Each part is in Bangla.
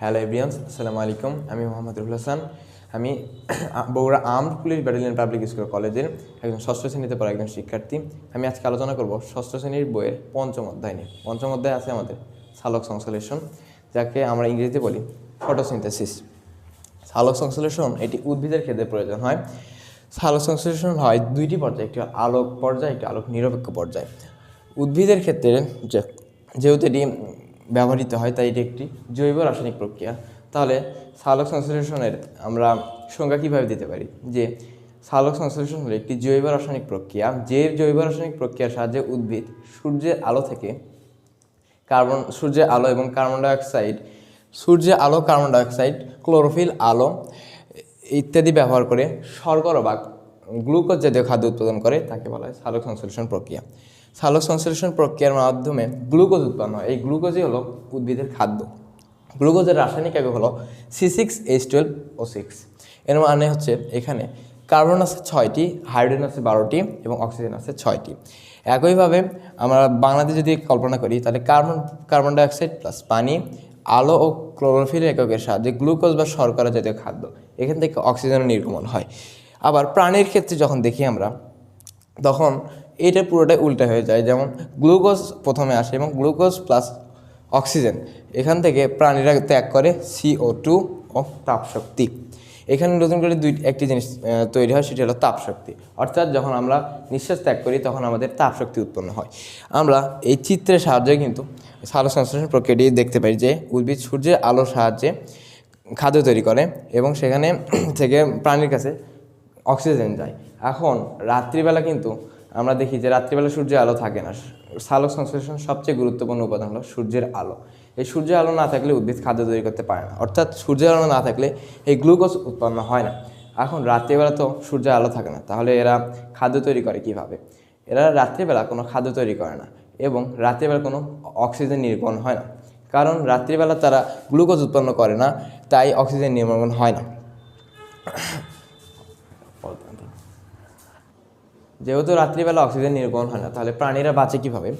হ্যালো এভরিয়ান্স আসসালামু আলাইকুম আমি মোহাম্মদ রুহুল হাসান। আমি Bogura armed police battalion public school কলেজের একজন ষষ্ঠ শ্রেণীতে পড়া একজন শিক্ষার্থী। আমি আজকে আলোচনা করব ষষ্ঠ শ্রেণির বইয়ের পঞ্চম অধ্যায় নিয়ে। পঞ্চম অধ্যায় আছে আমাদের সালোক সংশ্লেষণ, যাকে আমরা ইংরেজিতে বলি ফটোসিনথেসিস। সালোক সংশ্লেষণ, এটি উদ্ভিদের ক্ষেত্রে প্রয়োজন হয়। সালক সংশ্লেষণ হয় দুইটি পর্যায়ে, একটি আলোক পর্যায়, একটি আলোক নিরপেক্ষ পর্যায়। উদ্ভিদের ক্ষেত্রে যেহেতু এটি ব্যবহৃত হয়, তাই এটি একটি জৈব রাসায়নিক প্রক্রিয়া। তাহলে সালক সংশ্লেষণের আমরা সংজ্ঞা কীভাবে দিতে পারি? যে সালোক সংশ্লেষণ হলো একটি জৈব রাসায়নিক প্রক্রিয়া, যে জৈব রাসায়নিক প্রক্রিয়ার সাহায্যে উদ্ভিদ সূর্যের আলো থেকে কার্বন, সূর্যের আলো এবং কার্বন ডাইঅক্সাইড, সূর্যের আলো, কার্বন ডাইঅক্সাইড, ক্লোরোফিল, আলো ইত্যাদি ব্যবহার করে শর্করা বা গ্লুকোজ জাতীয় খাদ্য উৎপাদন করে, তাকে বলা হয় সালোক সংশ্লেষণ প্রক্রিয়া। সালোক সংশ্লেষণ প্রক্রিয়ার মাধ্যমে গ্লুকোজ উৎপন্ন হয়। এই গ্লুকোজই হলো উদ্ভিদের খাদ্য। গ্লুকোজের রাসায়নিক একক হলো C six H twelve O six এর মানে হচ্ছে এখানে কার্বন আছে ছয়টি, হাইড্রোজেন আছে বারোটি এবং অক্সিজেন আছে ছয়টি। একইভাবে আমরা বাংলাদেশ যদি কল্পনা করি, তাহলে কার্বন কার্বন ডাইঅক্সাইড প্লাস পানি, আলো ও ক্লোরোফিল এককের সাহায্যে গ্লুকোজ বা শর্করা জাতীয় খাদ্য। এখান থেকে অক্সিজেনের নির্গমন হয়। আবার প্রাণীর ক্ষেত্রে যখন দেখি আমরা, তখন এটা পুরোটাই উল্টা হয়ে যায়। যেমন গ্লুকোজ প্রথমে আসে এবং গ্লুকোজ প্লাস অক্সিজেন। এখান থেকে প্রাণীরা ত্যাগ করে সিও টু ও তাপশক্তি। এখানে নতুন করে দুই, একটি জিনিস তৈরি হয়, সেটি হলো তাপশক্তি। অর্থাৎ যখন আমরা নিঃশ্বাস ত্যাগ করি, তখন আমাদের তাপশক্তি উৎপন্ন হয়। আমরা এই চিত্রের সাহায্যে কিন্তু সালো সংশ্লেষণ প্রক্রিয়াটি দেখতে পাই যে উদ্ভিদ সূর্যের আলোর সাহায্যে খাদ্য তৈরি করে এবং সেখানে থেকে প্রাণীর কাছে অক্সিজেন যায়। এখন রাত্রিবেলা কিন্তু আমরা দেখি যে রাত্রিবেলা সূর্যের আলো থাকে না। সালোক সংশ্লেষণ সবচেয়ে গুরুত্বপূর্ণ উপাদান হলো সূর্যের আলো। এই সূর্যের আলো না থাকলে উদ্ভিদ খাদ্য তৈরি করতে পারে না। অর্থাৎ সূর্যের আলো না থাকলে এই গ্লুকোজ উৎপন্ন হয় না। এখন রাত্রিবেলা তো সূর্যের আলো থাকে না, তাহলে এরা খাদ্য তৈরি করে কীভাবে? এরা রাত্রিবেলা কোনো খাদ্য তৈরি করে না এবং রাত্রিবেলা কোনো অক্সিজেন নির্গমন হয় না। কারণ রাত্রিবেলা তারা গ্লুকোজ উৎপন্ন করে না, তাই অক্সিজেন নির্গমন হয় না। যেহেতু রাত্রিবেলা অক্সিজেন নির্গমন হয় না, তাহলে প্রাণীরা বাঁচে কীভাবে?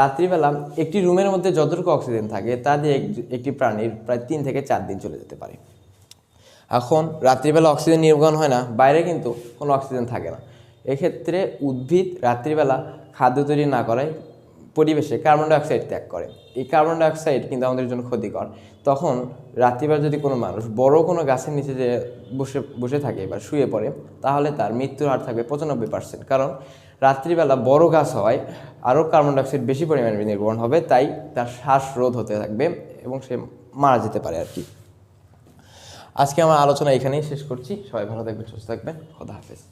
রাত্রিবেলা একটি রুমের মধ্যে যতটুকু অক্সিজেন থাকে, তা দিয়ে একটি প্রাণীর প্রায় তিন থেকে চার দিন চলে যেতে পারে। এখন রাত্রিবেলা অক্সিজেন নির্গমন হয় না, বাইরে কিন্তু কোনো অক্সিজেন থাকে না। এক্ষেত্রে উদ্ভিদ রাত্রিবেলা খাদ্য তৈরি না করায় পরিবেশে কার্বন ডাইঅক্সাইড ত্যাগ করে। এই কার্বন ডাইঅক্সাইড কিন্তু আমাদের জন্য ক্ষতিকর। তখন রাত্রিবেলা যদি কোনো মানুষ বড় কোনো গাছের নিচে যে বসে বসে থাকে বা শুয়ে পড়ে, তাহলে তার মৃত্যুর হার থাকবে পঁচানব্বই পার্সেন্ট কারণ রাত্রিবেলা বড় গাছ হওয়ায় আরও কার্বন ডাইঅক্সাইড বেশি পরিমাণে নির্গমন হবে, তাই তার শ্বাসরোধ হতে থাকবে এবং সে মারা যেতে পারে আর কি। আজকে আমার আলোচনা এখানেই শেষ করছি। সবাই ভালো থাকবেন, সুস্থ থাকবেন। খোদা হাফেজ।